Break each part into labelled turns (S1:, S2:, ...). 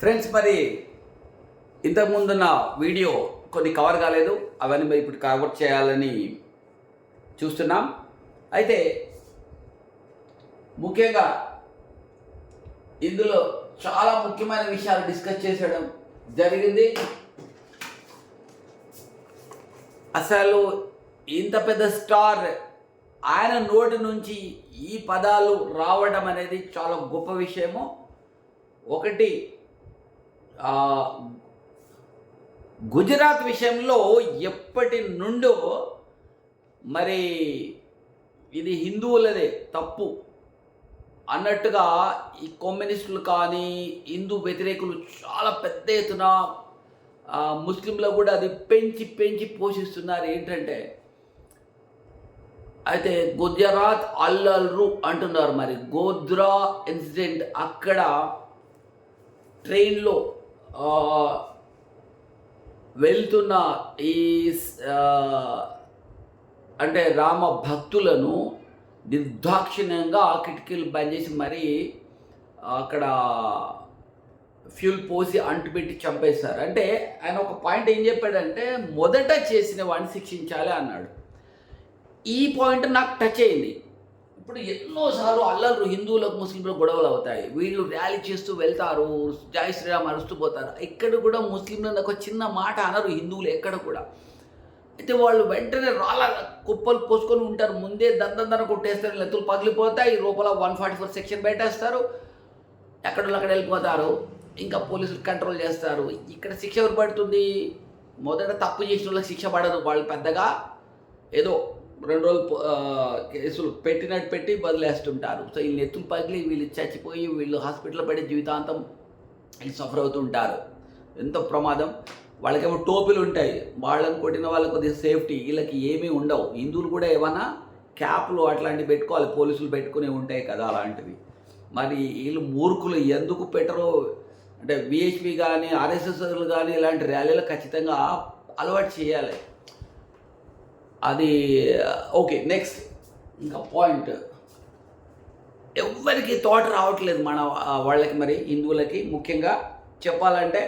S1: Friends మరి ఇంతకుముందున్న video కొన్ని cover కాలేదు. అవన్నీ మరి ఇప్పుడు కవర్ చేయాలని చూస్తున్నాం. అయితే ముఖ్యంగా ఇందులో చాలా ముఖ్యమైన విషయాలు డిస్కస్ చేసడం జరిగింది. అసలు ఇంత పెద్ద స్టార్ ఆయన నోటి నుంచి ఈ పదాలు రావడం అనేది చాలా గొప్ప విషయము. ఒకటి గుజరాత్ విషయంలో ఎప్పటి నుండో మరి ఇది హిందువులదే తప్పు అన్నట్టుగా ఈ కమ్యూనిస్టులు కానీ హిందూ వ్యతిరేకులు చాలా పెద్ద ఎత్తున ముస్లింలు కూడా అది పెంచి పెంచి పోషిస్తున్నారు. ఏంటంటే అయితే గుజరాత్ అల్లల్రు అంటున్నారు మరి. గోద్రా ఇన్సిడెంట్ అక్కడ ట్రైన్లో వెళ్తున్న ఈ అంటే రామ భక్తులను నిర్దాక్షిణ్యంగా ఆ కిటికీలు బంద్ చేసి మరీ అక్కడ ఫ్యూల్ పోసి అంటుపెట్టి చంపేశారు. అంటే ఆయన ఒక పాయింట్ ఏం చెప్పాడంటే మొదట చేసిన వాడిని శిక్షించాలి అన్నాడు. ఈ పాయింట్ నాకు టచ్ అయింది. ఇప్పుడు ఎన్నోసార్లు అల్లర్లు హిందువులకు ముస్లింలకు గొడవలు అవుతాయి. వీళ్ళు ర్యాలీ చేస్తూ వెళ్తారు జై శ్రీరామ్ అరుస్తూ పోతారు. ఇక్కడ కూడా ముస్లింలను ఒక చిన్న మాట అనరు హిందువులు ఎక్కడ కూడా. అయితే వాళ్ళు వెంటనే రాళ్ళ కుప్పలు పోసుకొని ఉంటారు. ముందే దందన కొట్టేస్తారు లెత్తులు పగిలిపోతాయి. లోపల వన్ ఫార్టీ ఫోర్ సెక్షన్ పెట్టేస్తారు. ఎక్కడ అక్కడ వెళ్ళిపోతారు. ఇంకా పోలీసులు కంట్రోల్ చేస్తారు. ఇక్కడ శిక్ష ఎవరు పడుతుంది? మొదట తప్పు చేసిన వాళ్ళకి శిక్ష పడదు వాళ్ళు పెద్దగా. ఏదో రెండు రోజులు కేసులు పెట్టినట్టు పెట్టి వదిలేస్తుంటారు. సో వీళ్ళు ఎత్తులు పగిలి వీళ్ళు చచ్చిపోయి వీళ్ళు హాస్పిటల్లో పడి జీవితాంతం వీళ్ళు సఫర్ అవుతుంటారు. ఎంతో ప్రమాదం. వాళ్ళకేమో టోపీలు ఉంటాయి. వాళ్ళని కొట్టిన వాళ్ళకి కొద్దిగా సేఫ్టీ వీళ్ళకి ఏమీ ఉండవు. హిందువులు కూడా ఏమన్నా క్యాప్లు అట్లాంటివి పెట్టుకోవాలి. పోలీసులు పెట్టుకునే ఉంటాయి కదా అలాంటివి. మరి వీళ్ళు మూర్ఖులు ఎందుకు పెట్టరో? అంటే విహెచ్పి కానీ ఆర్ఎస్ఎస్లు కానీ ఇలాంటి ర్యాలీలు ఖచ్చితంగా అలవాటు చేయాలి. అది ఓకే నెక్స్ట్ ఇంకా పాయింట్ ఎవ్వరికి తోట రావట్లేదు మన వాళ్ళకి మరి హిందువులకి. ముఖ్యంగా చెప్పాలంటే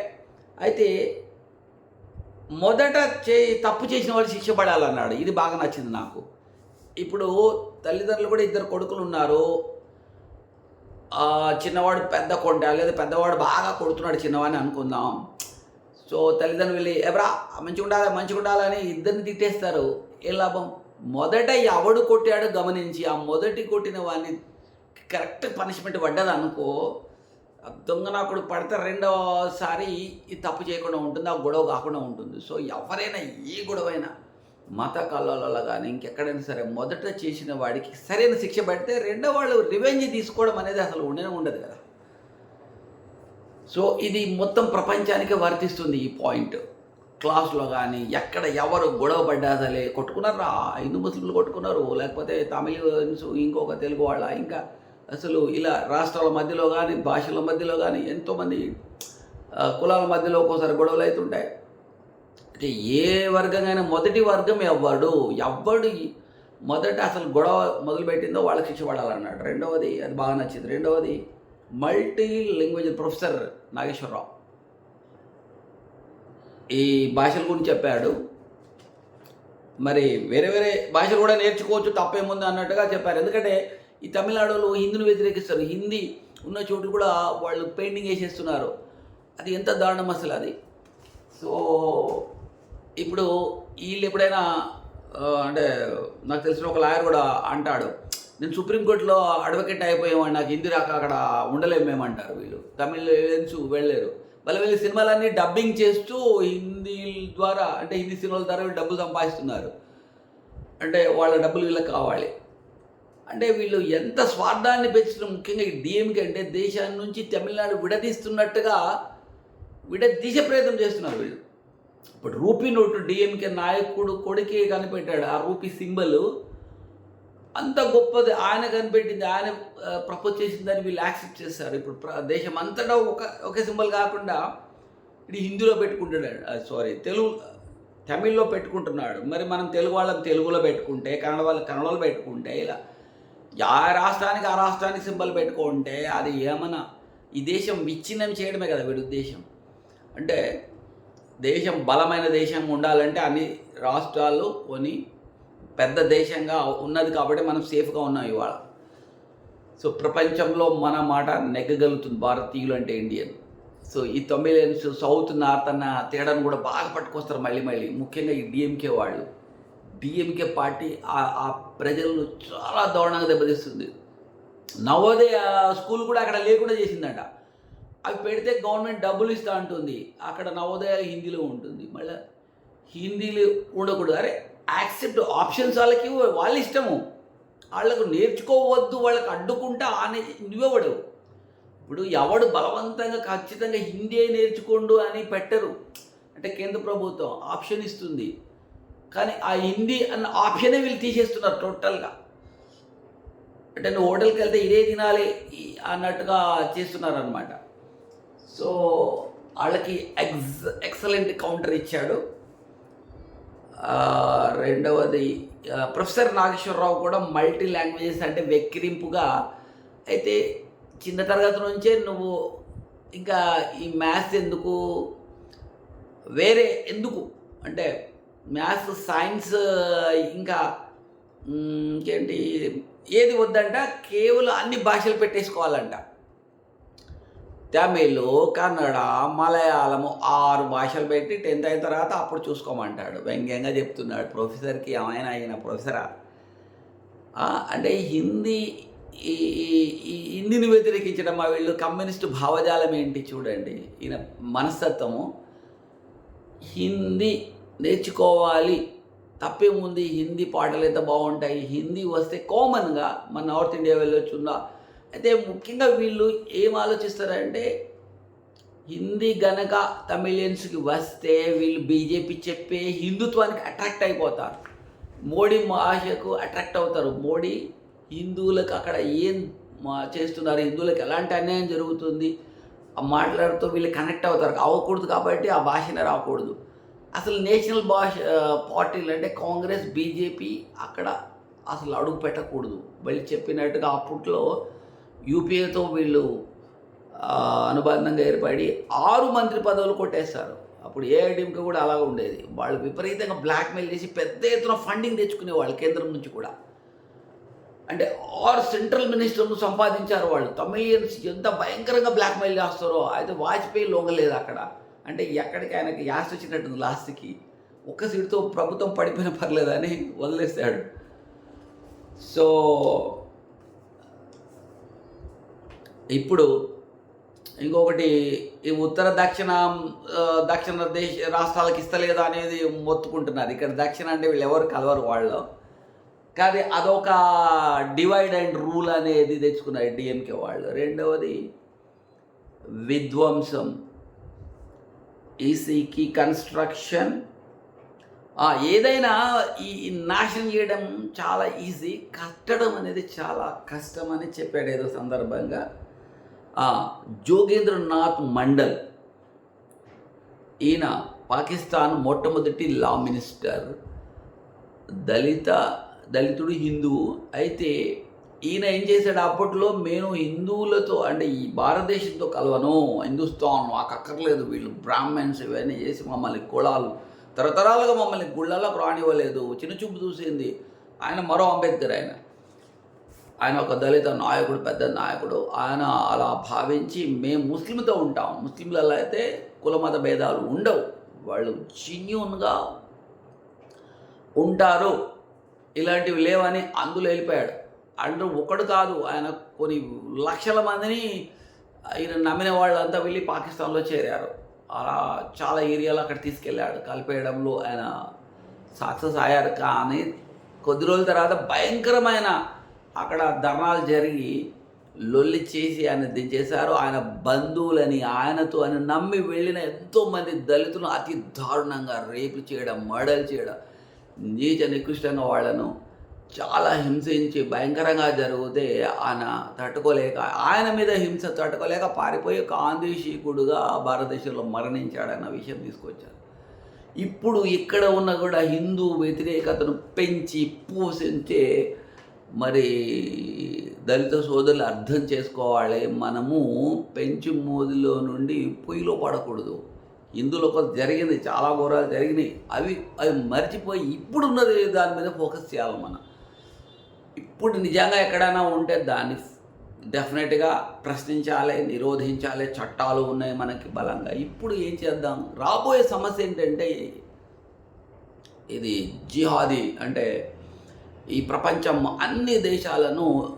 S1: అయితే మొదట చే తప్పు చేసిన వాళ్ళు శిక్ష పడాలన్నాడు. ఇది బాగా నచ్చింది నాకు. ఇప్పుడు తల్లిదండ్రులు కూడా ఇద్దరు కొడుకులు ఉన్నారు. చిన్నవాడు పెద్ద కొంట లేదా పెద్దవాడు బాగా కొడుతున్నాడు చిన్నవాడిని అనుకుందాం. సో తల్లిదండ్రులు వెళ్ళి ఎవరా మంచిగా ఉండాలి మంచిగా ఉండాలని ఇద్దరిని తిట్టేస్తారు. ఏ లాభం? మొదట ఎవడు కొట్టాడో గమనించి ఆ మొదటి కొట్టిన వాడిని కరెక్ట్ పనిష్మెంట్ పడ్డది అనుకో దొంగ నాకుడు పడితే రెండోసారి ఈ తప్పు చేయకుండా ఉంటుంది ఆ గొడవ కాకుండా ఉంటుంది. సో ఎవరైనా ఏ గొడవైనా మత కళలలో కానీ ఇంకెక్కడైనా సరే మొదట చేసిన వాడికి సరైన శిక్ష పడితే రెండో వాళ్ళు రివెంజ్ తీసుకోవడం అనేది అసలు ఉండనే ఉండదు కదా. సో ఇది మొత్తం ప్రపంచానికి వర్తిస్తుంది ఈ పాయింట్. క్లాస్లో కానీ ఎక్కడ ఎవరు గొడవ పడ్డా సరే కొట్టుకున్నారా హిందూ ముస్లింలు కొట్టుకున్నారు లేకపోతే తమిళన్స్ ఇంకొక తెలుగు వాళ్ళ ఇంకా అసలు ఇలా రాష్ట్రాల మధ్యలో కానీ భాషల మధ్యలో కానీ ఎంతోమంది కులాల మధ్యలో ఒక్కోసారి గొడవలు అవుతుంటాయి అంటే ఏ వర్గమైనా మొదటి వర్గం ఎవ్వడు ఎవ్వడు మొదట అసలు గొడవ మొదలుపెట్టిందో వాళ్ళకి శిక్ష పడాలన్నాడు. రెండవది అది బాగా నచ్చింది. రెండవది మల్టీ లాంగ్వేజ్ ప్రొఫెసర్ నాగేశ్వరరావు. ఈ భాషల గురించి చెప్పాడు. మరి వేరే వేరే భాషలు కూడా నేర్చుకోవచ్చు తప్పేముంది అన్నట్టుగా చెప్పారు. ఎందుకంటే ఈ తమిళనాడులో హిందీని వ్యతిరేకిస్తారు. హిందీ ఉన్న చోటు కూడా వాళ్ళు పెయింటింగ్ వేసేస్తున్నారు. అది ఎంత దారుణం అసలు అది. సో ఇప్పుడు వీళ్ళు ఎప్పుడైనా అంటే నాకు తెలిసిన ఒక లాయర్ కూడా అంటాడు నేను సుప్రీంకోర్టులో అడ్వకేట్ అయిపోయామని నాకు హిందీ రాక అక్కడ ఉండలేము మేము అంటారు వీళ్ళు. తమిళ వెళ్ళలేరు. వాళ్ళు వీళ్ళ సినిమాలన్నీ డబ్బింగ్ చేస్తూ హిందీ ద్వారా అంటే హిందీ సినిమాల ద్వారా వీళ్ళు డబ్బులు సంపాదిస్తున్నారు. అంటే వాళ్ళ డబ్బులు వీళ్ళకి కావాలి. అంటే వీళ్ళు ఎంత స్వార్థాన్ని పెంచడం ముఖ్యంగా ఈ డిఎంకే అంటే దేశాన్ని నుంచి తమిళనాడు విడదీస్తున్నట్టుగా విడదీసే ప్రయత్నం చేస్తున్నారు వీళ్ళు. ఇప్పుడు రూపీ నోటు డిఎంకే నాయకుడు కొడుకే కనిపెట్టాడు. ఆ రూపీ సింబల్ అంత గొప్పది. ఆయన కనిపెట్టింది ఆయన ప్రపోజ్ చేసిందని వీళ్ళు యాక్సెప్ట్ చేస్తారు. ఇప్పుడు ప్ర- దేశం అంతటా ఒక ఒకే సింబల్ కాకుండా ఇది హిందీలో పెట్టుకుంటాడు. సారీ తెలుగు తమిళ్ళో పెట్టుకుంటున్నాడు. మరి మనం తెలుగు వాళ్ళని తెలుగులో పెట్టుకుంటే కన్నడ వాళ్ళు కన్నడలో పెట్టుకుంటే ఇలా ఆ రాష్ట్రానికి ఆ రాష్ట్రానికి సింబల్ పెట్టుకుంటే అది ఏమన్నా ఈ దేశం విచ్ఛిన్నం చేయడమే కదా వీడి ఉద్దేశం. అంటే దేశం బలమైన దేశం ఉండాలంటే అన్ని రాష్ట్రాలు కొని పెద్ద దేశంగా ఉన్నది కాబట్టి మనం సేఫ్గా ఉన్నాం ఇవాళ. సో ప్రపంచంలో మన మాట నెగ్గగలుగుతుంది భారతీయులు అంటే ఇండియన్. సో ఈ తమిళన్స్ సౌత్ నార్త్ అన్న తేడాను కూడా బాగా పట్టుకొస్తారు మళ్ళీ మళ్ళీ. ముఖ్యంగా ఈ డిఎంకే వాళ్ళు. డిఎంకే పార్టీ ఆ- ప్రజలను చాలా దారుణంగా దెబ్బతీస్తుంది. నవోదయ స్కూల్ కూడా అక్కడ లేకుండా చేసిందట. అవి పెడితే గవర్నమెంట్ డబ్బులు ఇస్తా అంటుంది. అక్కడ నవోదయ హిందీలో ఉంటుంది. మళ్ళీ హిందీలో ఉండకూడదు. అరే యాక్సెప్ట్ ఆప్షన్స్ వాళ్ళకి వాళ్ళ ఇష్టము. వాళ్ళకు నేర్చుకోవద్దు వాళ్ళకి అడ్డుకుంటా అని నువ్వెవడు? ఇప్పుడు ఎవడు బలవంతంగా ఖచ్చితంగా హిందీ నేర్చుకోండు అని పెట్టరు. అంటే కేంద్ర ప్రభుత్వం ఆప్షన్ ఇస్తుంది. కానీ ఆ హిందీ అన్న ఆప్షనే వీళ్ళు తీసేస్తున్నారు టోటల్గా. అంటే నువ్వు హోటల్కి వెళ్తే ఇదే తినాలి అన్నట్టుగా చేస్తున్నారు అనమాట సో వాళ్ళకి ఎక్స్ ఎక్సలెంట్ కౌంటర్ ఇచ్చాడు. రెండవది ప్రొఫెసర్ నాగేశ్వరరావు కూడా మల్టీ లాంగ్వేజెస్ అంటే వెక్కిరింపుగా అయితే చిన్న తరగతి నుంచే నువ్వు ఇంకా ఈ మ్యాథ్స్ ఎందుకు వేరే ఎందుకు? అంటే మ్యాథ్స్ సైన్స్ ఇంకా ఇంకేంటి ఏది వద్దంట కేవలం అన్ని భాషలు పెట్టేసుకోవాలంట. తమిళ్ కన్నడ మలయాళము ఆరు భాషలు పెట్టి టెన్త్ అయిన తర్వాత అప్పుడు చూసుకోమంటాడు. వ్యంగ్యంగా చెప్తున్నాడు. ప్రొఫెసర్కి ఏమైనా అయిన ప్రొఫెసరా? అంటే హిందీ ఈ హిందీని వ్యతిరేకించడం మా వీళ్ళు కమ్యూనిస్ట్ భావజాలం ఏంటి చూడండి. ఈయన మనస్తత్వము. హిందీ నేర్చుకోవాలి. తప్పేముంది హిందీ పాటలు ఎంత బాగుంటాయి? హిందీ వస్తే కామన్గా మన నార్త్ ఇండియా వెళ్ళొచ్చుందా అయితే ముఖ్యంగా వీళ్ళు ఏం ఆలోచిస్తారంటే హిందీ గనక తమిళియన్స్కి వస్తే వీళ్ళు బీజేపీ చెప్పే హిందుత్వానికి అట్రాక్ట్ అయిపోతారు. మోడీ భాషకు అట్రాక్ట్ అవుతారు. మోడీ హిందువులకు అక్కడ ఏం మా- చేస్తున్నారు? హిందువులకు ఎలాంటి అన్యాయం జరుగుతుంది? ఆ మాట్లాడుతూ వీళ్ళు కనెక్ట్ అవుతారు. అవ్వకూడదు కాబట్టి ఆ భాషనే రాకూడదు. అసలు నేషనల్ భాష పార్టీలు అంటే కాంగ్రెస్ బీజేపీ అక్కడ అసలు అడుగు పెట్టకూడదు. మళ్ళీ చెప్పినట్టుగా అప్పట్లో యూపీఏతో వీళ్ళు అనుబంధంగా ఏర్పడి ఆరు మంత్రి పదవులు కొట్టేస్తారు అప్పుడు ఏఐడిఎంకే కూడా అలాగ ఉండేది. వాళ్ళు విపరీతంగా బ్లాక్మెయిల్ చేసి పెద్ద ఎత్తున ఫండింగ్ తెచ్చుకునే వాళ్ళు కేంద్రం నుంచి కూడా. అంటే ఆరు సెంట్రల్ మినిస్టర్ను సంపాదించారు వాళ్ళు. తమిళియన్స్ ఎంత భయంకరంగా బ్లాక్మెయిల్ చేస్తారో అయితే వాజ్పేయి లొంగలేదు అక్కడ. అంటే ఎక్కడికి ఆయనకి యాస్ వచ్చినట్టుంది లాస్ట్కి. ఒక్క సీటుతో ప్రభుత్వం పడిపోయిన పర్లేదని వదిలేస్తాడు సో ఇప్పుడు ఇంకొకటి ఈ ఉత్తర దక్షిణ దక్షిణ దేశ రాష్ట్రాలకు ఇస్తలేదా అనేది మొత్తుకుంటున్నారు. ఇక్కడ దక్షిణ అంటే వీళ్ళు ఎవరు కలవరు వాళ్ళు. కానీ అదొక డివైడ్ అండ్ రూల్ అనేది తెచ్చుకున్నారు డిఎంకే వాళ్ళు. రెండవది విధ్వంసం. ఈసీకి కన్స్ట్రక్షన్ ఏదైనా ఈ నాశనం చేయడం చాలా ఈజీ కట్టడం అనేది చాలా కష్టం అని చెప్పాడు ఏదో సందర్భంగా. జోగేంద్రనాథ్ మండల్. ఈయన పాకిస్తాన్ మొట్టమొదటి లా మినిస్టర్ దళిత దళితుడు హిందువు. అయితే ఈయన ఏం చేశాడు అప్పట్లో? నేను హిందువులతో అంటే ఈ భారతదేశంతో కలవను హిందుస్థాన్ మాకు అక్కర్లేదు వీళ్ళు బ్రాహ్మణ్స్ ఇవన్నీ చేసి మమ్మల్ని కులాలు తరతరాలుగా మమ్మల్ని గుళ్ళలోకి రానివ్వలేదు చిన్న చూపు చూసింది. ఆయన మరో అంబేద్కర్ ఆయన. ఆయన ఒక దళిత నాయకుడు పెద్ద నాయకుడు. ఆయన అలా భావించి మేము ముస్లింతో ఉంటాం. ముస్లింలలో అయితే కులమత భేదాలు ఉండవు. వాళ్ళు జెన్యున్గా ఉంటారు. ఇలాంటివి లేవని అందులో వెళ్ళిపోయాడు. అంటూ ఒకడు కాదు ఆయన కొన్ని లక్షల మందిని ఆయన నమ్మిన వాళ్ళంతా వెళ్ళి పాకిస్తాన్లో చేరారు. అలా చాలా ఏరియాలు అక్కడ తీసుకెళ్ళాడు. కలిపేయడంలో ఆయన సక్సెస్ అయ్యారు. కానీ కొద్ది రోజుల తర్వాత భయంకరమైన అక్కడ ధర్నాలు జరిగి లొల్లి చేసి ఆయన దించేశారు ఆయన బంధువులని ఆయనతో అని నమ్మి వెళ్ళిన ఎంతోమంది దళితులను అతి దారుణంగా రేపు చేయడం మర్డర్ చేయడం నీచ నికృష్టంగా వాళ్ళను చాలా హింసించి భయంకరంగా జరిగితే ఆయన తట్టుకోలేక ఆయన మీద హింస తట్టుకోలేక పారిపోయి కాందిశీకుడుగా భారతదేశంలో మరణించాడన్న విషయం తీసుకొచ్చారు. ఇప్పుడు ఇక్కడ ఉన్న కూడా హిందూ వ్యతిరేకతను పెంచి పోషించే మరి దళిత సోదరులు అర్థం చేసుకోవాలి. మనము పెంచి మోదిలో నుండి పొయ్యిలో పడకూడదు. ఇందులో కొంత జరిగింది చాలా ఘోరాలు జరిగినాయి. అవి అవి మర్చిపోయి ఇప్పుడున్నది దాని మీద ఫోకస్ చేయాలి మనం. ఇప్పుడు నిజంగా ఎక్కడైనా ఉంటే దాన్ని డెఫినెట్గా ప్రశ్నించాలి నిరోధించాలి. చట్టాలు ఉన్నాయి మనకి బలంగా. ఇప్పుడు ఏం చేద్దాం? రాబోయే సమస్య ఏంటంటే ఇది జిహాదీ అంటే ఈ ప్రపంచం అన్ని దేశాలను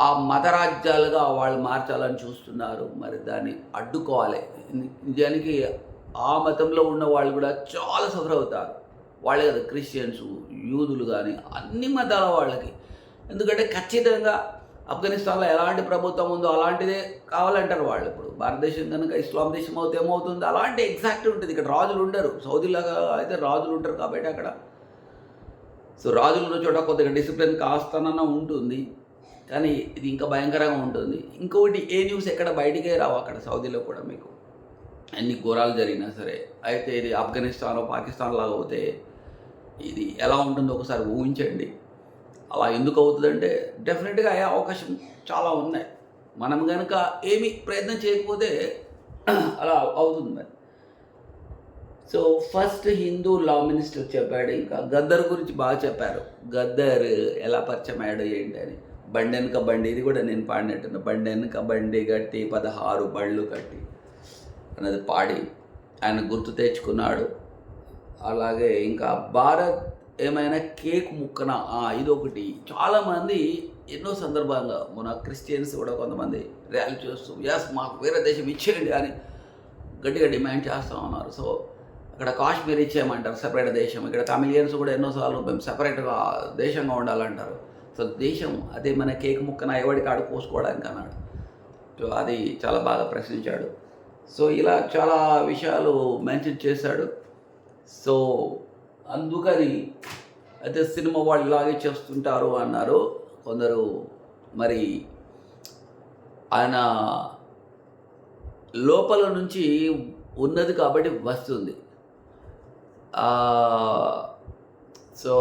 S1: ఆ మతరాజ్యాలుగా వాళ్ళు మార్చాలని చూస్తున్నారు. మరి దాన్ని అడ్డుకోవాలి. నిజానికి ఆ మతంలో ఉన్న వాళ్ళు కూడా చాలా సఫర్ అవుతారు. వాళ్ళే కదా క్రిస్టియన్స్ యూదులు కానీ అన్ని మతాల వాళ్ళకి. ఎందుకంటే ఖచ్చితంగా ఆఫ్ఘనిస్తాన్లో ఎలాంటి ప్రభుత్వం ఉందో అలాంటిదే కావాలంటారు వాళ్ళు ఇప్పుడు. భారతదేశం కనుక ఇస్లాం దేశం అవుతే ఏమవుతుంది? అలాంటి ఎగ్జాక్ట్ ఉంటుంది. ఇక్కడ రాజులు ఉండరు. సౌదీలాగా అయితే రాజులు ఉంటారు కాబట్టి అక్కడ సో రాజులు ఉన్న చోట కొద్దిగా డిసిప్లిన్ కాస్తనన్న ఉంటుంది. కానీ ఇది ఇంకా భయంకరంగా ఉంటుంది. ఇంకొకటి ఏ న్యూస్ ఎక్కడ బయటికే రావు అక్కడ సౌదీలో కూడా మీకు. ఎన్ని ఘోరాలు జరిగినా సరే. అయితే ఇది ఆఫ్ఘనిస్తాన్లో పాకిస్తాన్ లాగా అవుతే ఇది ఎలా ఉంటుందో ఒకసారి ఊహించండి. అలా ఎందుకు అవుతుందంటే డెఫినెట్గా అయ్యే అవకాశం చాలా ఉన్నాయి. మనం కనుక ఏమి ప్రయత్నం చేయకపోతే అలా అవుతుంది so first Hindu law minister చెప్పాడు ఇంకా గద్దర్ గురించి బాగా చెప్పారు. గద్దర్ ఎలా పరిచయం అయ్యాడు ఏంటి అని. బండి వెనుక బండి ఇది కూడా నేను పాడినట్టున్నా బండి వెనుక బండి కట్టి పదహారు బళ్ళు కట్టి అన్నది పాడి ఆయన గుర్తు తెచ్చుకున్నాడు. అలాగే ఇంకా భారత్ ఏమైనా కేక్ ముక్కన ఇదొకటి. చాలామంది ఎన్నో సందర్భంగా మన క్రిస్టియన్స్ కూడా కొంతమంది ర్యాలీ చేస్తూ ఎస్ మాకు వేరే దేశం ఇచ్చేయండి అని గట్టిగా డిమాండ్ చేస్తూ ఉన్నారు. సో అక్కడ కాశ్మీర్ ఇచ్చేయమంటారు సపరేట్ దేశం. ఇక్కడ తమిళియన్స్ కూడా ఎన్నోసార్లు మేము సపరేట్గా దేశంగా ఉండాలంటారు. సో దేశం అదే మన కేక్ ముక్కన ఎవడికి ఆడు పోసుకోవడానికి అన్నాడు. సో అది చాలా బాగా ప్రశ్నించాడు. సో ఇలా చాలా విషయాలు మెన్షన్ చేశాడు. సో అందుకని అయితే సినిమా వాళ్ళు ఇలాగే చేస్తుంటారు అన్నారు. కొందరు మరి ఆయన లోపల నుంచి ఉన్నది కాబట్టి వస్తుంది. సో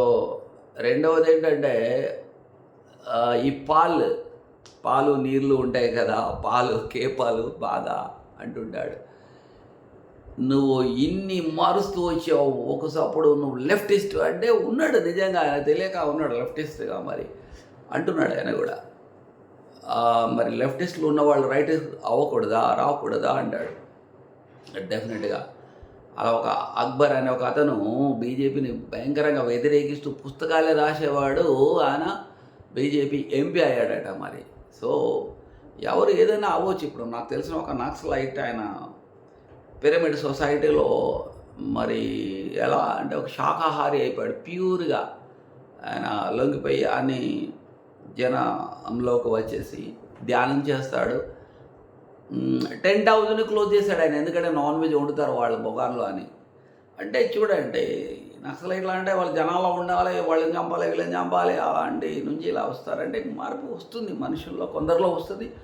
S1: రెండవది ఏంటంటే ఈ పాలు పాలు నీళ్ళు ఉంటాయి కదా పాలు కేపాలు బాగా అంటుంటాడు. నువ్వు ఇన్ని మారుస్తూ వచ్చావు ఒకసప్పుడు నువ్వు లెఫ్టిస్ట్ అంటే ఉన్నాడు నిజంగా ఆయన తెలియక ఉన్నాడు లెఫ్టిస్ట్గా మరి అంటున్నాడు ఆయన కూడా. మరి లెఫ్టిస్ట్లు ఉన్న వాళ్ళు రైట్ అవ్వకూడదా రాకూడదా అంటాడు. డెఫినెట్గా. అలా ఒక అక్బర్ అనే ఒక అతను బీజేపీని భయంకరంగా వ్యతిరేకిస్తూ పుస్తకాలే రాసేవాడు. ఆయన బీజేపీ ఎంపీ అయ్యాడట మరి. సో ఎవరు ఏదైనా అవ్వచ్చు. ఇప్పుడు నాకు తెలిసిన ఒక నక్సలైట్ ఆయన పిరమిడ్ సొసైటీలో మరి ఎలా అంటే ఒక శాకాహారి అయిపోయాడు. ప్యూర్గా ఆయన లొంగిపోయి అని జనంలోకి వచ్చేసి ధ్యానం చేస్తాడు. టెన్ థౌజండ్ క్లోజ్ చేశాడు ఆయన. ఎందుకంటే నాన్ వెజ్ వండుతారు వాళ్ళ బొగాన్లో అని. అంటే చూడండి నక్సలైట్లు అంటే వాళ్ళు జనాల్లో ఉండాలి వాళ్ళని చంపాలి వీళ్ళని చంపాలి అలాంటి నుంచి ఇలా వస్తారంటే మార్పు వస్తుంది. మనుషుల్లో కొందరిలో వస్తుంది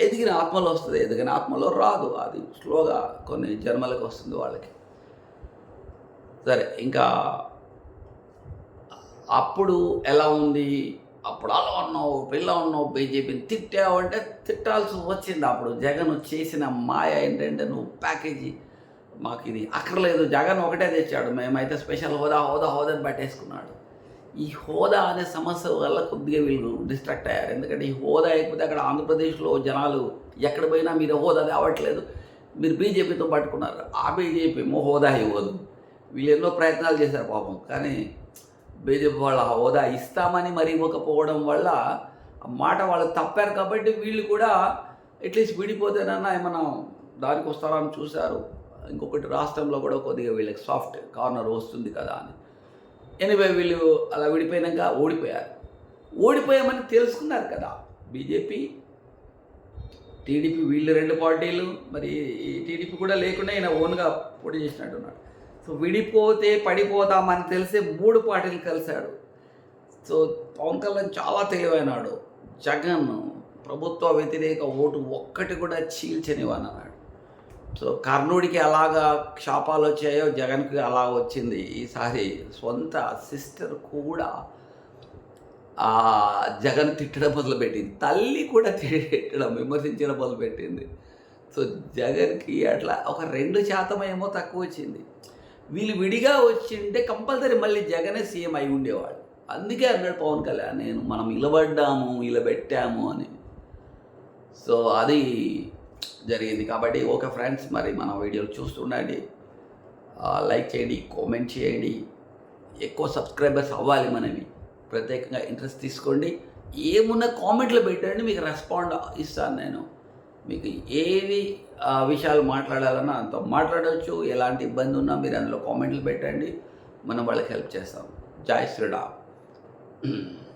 S1: ఎదిగిన ఆత్మలో వస్తుంది ఎదిగిన ఆత్మలో రాదు. అది స్లోగా కొన్ని జన్మలకు వస్తుంది వాళ్ళకి. సరే ఇంకా అప్పుడు ఎలా ఉంది? అప్పుడు అలా ఉన్నావు పిల్ల ఉన్నావు బీజేపీని తిట్టావు అంటే తిట్టాల్సి వచ్చింది. అప్పుడు జగన్ చేసిన మాయ ఏంటంటే నువ్వు ప్యాకేజీ మాకు ఇది అక్కర్లేదు. జగన్ ఒకటే తెచ్చాడు. మేమైతే స్పెషల్ హోదా హోదా హోదాని పట్టేసుకున్నాడు. ఈ హోదా అనే సమస్య వల్ల కొద్దిగా వీళ్ళు డిస్ట్రాక్ట్ అయ్యారు. ఎందుకంటే ఈ హోదా అయిపోతే అక్కడ ఆంధ్రప్రదేశ్లో జనాలు ఎక్కడ పోయినా మీరు హోదా తేవట్లేదు. మీరు బీజేపీతో పట్టుకున్నారు. ఆ బీజేపీ ఏమో హోదా ఇవ్వదు. వీళ్ళు ఎన్నో ప్రయత్నాలు చేశారు పాపం. కానీ వాళ్ళ హోదా ఇస్తామని మరి ఇవ్వకపోవడం వల్ల మాట వాళ్ళు తప్పారు కాబట్టి వీళ్ళు కూడా అట్లీస్ట్ విడిపోతేనన్నా ఏమన్నా దానికి అని చూశారు. ఇంకొకటి రాష్ట్రంలో కూడా కొద్దిగా వీళ్ళకి సాఫ్ట్ కార్నర్ వస్తుంది కదా అని. ఎనివే వీళ్ళు అలా విడిపోయినాక ఓడిపోయారు. ఓడిపోయామని తెలుసుకున్నారు కదా బీజేపీ. టీడీపీ వీళ్ళు రెండు పార్టీలు మరి ఈ టీడీపీ కూడా లేకుండా ఈయన ఓన్గా పోటీ చేసినట్టున్నాడు. సో విడిపోతే పడిపోదామని తెలిసే మూడు పార్టీలు కలిశాడు. సో పవన్ కళ్యాణ్ చాలా తెలివైనాడు. జగన్ ప్రభుత్వ వ్యతిరేక ఓటు ఒక్కటి కూడా చీల్చనివని అన్నాడు సో కర్ణుడికి అలాగా శాపాలు వచ్చాయో జగన్కి అలా వచ్చింది. ఈసారి సొంత సిస్టర్ కూడా ఆ జగన్ తిట్టడం మొదలుపెట్టింది. తల్లి కూడా తిట్టడం విమర్శించడం మొదలుపెట్టింది. సో జగన్కి అట్లా ఒక రెండు శాతం ఏమో తక్కువ వచ్చింది. వీళ్ళు విడిగా వచ్చింటే కంపల్సరీ మళ్ళీ జగనే సీఎం అయి ఉండేవాడు. అందుకే అన్నాడు పవన్ కళ్యాణ్ నేను మనం నిలబడ్డాము ఇలా పెట్టాము అని. సో అది జరిగింది కాబట్టి ఓకే ఫ్రెండ్స్ మరి మన వీడియోలు చూస్తుండండి. లైక్ చేయండి కామెంట్ చేయండి. ఎక్కువ సబ్స్క్రైబర్స్ అవ్వాలి మనవి. ప్రత్యేకంగా ఇంట్రెస్ట్ తీసుకోండి. ఏమున్న కామెంట్లో పెట్టండి మీకు రెస్పాండ్ ఇస్తాను నేను. మీకు ఏవి విషయాలు మాట్లాడాలన్నా అంత. మాట్లాడవచ్చు ఎలాంటి ఇబ్బంది ఉన్నా మీరు అందులో కామెంట్లు పెట్టండి. మనం వాళ్ళకి హెల్ప్ చేస్తాం. జై శ్రీరామ్.